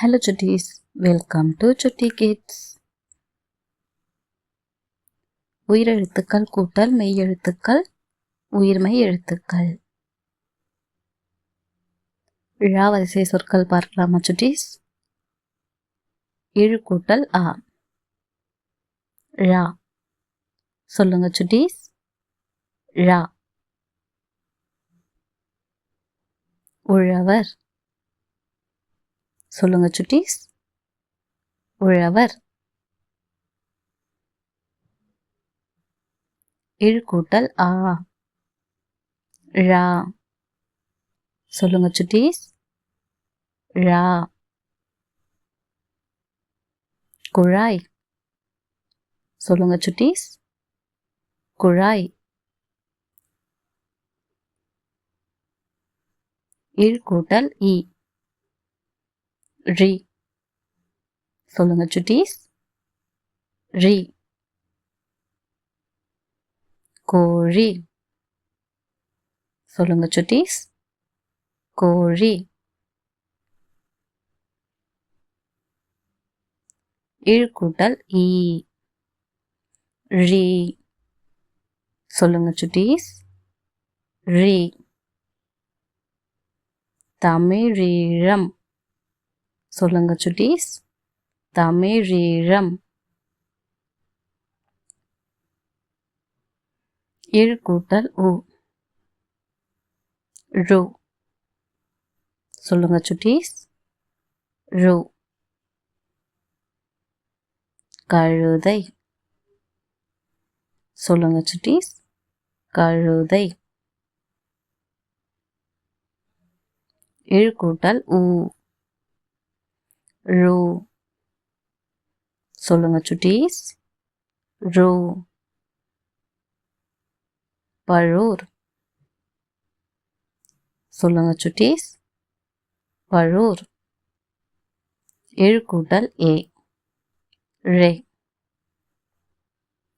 Hello Chutties welcome to சுட்டி kids உயிரெழுத்துக்கள் கூட்டல் மெய்யெழுத்துக்கள் உயிர்மை எழுத்துக்கள் ழா வரிசை சொற்கள் பார்க்கலாமா சுட்டீஸ் இழு கூட்டல் ஆ. ழா. சொல்லுங்க சுட்டீஸ் ழா. உழவர். சொல்லுங்க சுட்டீஸ். உழவர். இழுக்கூட்டல் ஆ. ழா. சொல்லுங்க சுட்டீஸ். ழா. குழாய். சொல்லுங்க சுட்டீஸ். குழாய். இழுக்கூட்டல் இ. ரி. சொல்லுங்க சுட்டீஸ். ரி. கோழி. சொல்லுங்க சுட்டீஸ். கோழி. இழுக்கூட்டல் ஈ. ரி. சொல்லுங்க சுட்டீஸ். ரி. தமிழீழம். சொல்லுங்க சுட்டீஸ். தமிழீழம். இழு கூட்டல் உ. ரு. சொல்லுங்க சுட்டீஸ். ரூ. கழுதை. சொல்லுங்க சுட்டீஸ். கழுதை. இழு கூட்டல் ஊ ரூ சொல்லுங்க சுட்டீஸ். ரூ பழூர் சொல்லுங்க சுட்டீஸ். பழூர் எழுக்கூட்டல் ஏ ரே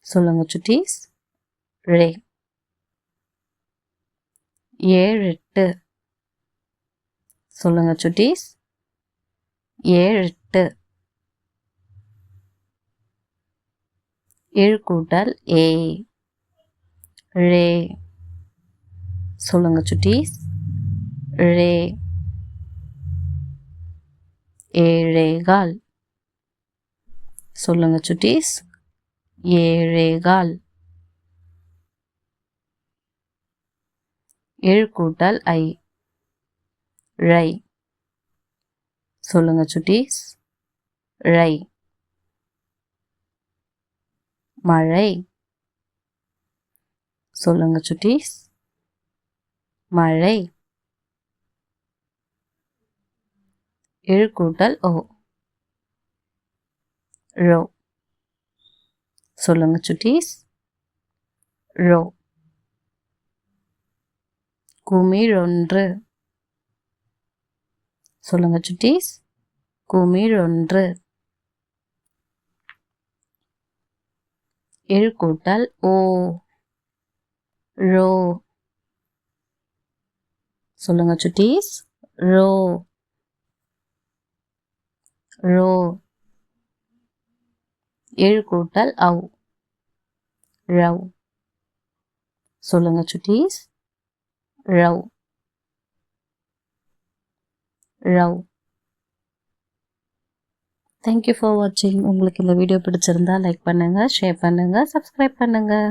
சொல்லுங்க சுட்டீஸ். ரே ஏழு எட்டு. சொல்லுங்க சுட்டீஸ். எட்டு ஏழு கூட்டல் ஏ. ரே. சொல்லுங்க சுட்டீஸ். ரே. ஏழேகால். சொல்லுங்க சுட்டீஸ். ஏழேகால். ஏழு கூட்டல் ஐ. ரை. சொல்லுங்க சுட்டீஸ் ரை. மழை. சொல்லுங்க சுட்டீஸ் மழை. இழுக்கூட்டல் ஓ. ரோ. சொல்லுங்க சுட்டீஸ் ரோ. குமிழ் ஒன்று சொல்லுங்க சுட்டீஸ் குமிழொன்று. எழுக்கூட்டல் ஓ ரோ. சொல்லுங்க சுட்டீஸ். ரோ. ரோ. எழுக்கூட்டல் அவ் ரவ் சொல்லுங்க சுட்டீஸ். ரவ் ரவ் தேங்க்யூ ஃபார் வாட்சிங் உங்களுக்கு இந்த வீடியோ பிடிச்சிருந்தா லைக் பண்ணுங்கள் ஷேர் பண்ணுங்கள் சப்ஸ்கிரைப் பண்ணுங்கள்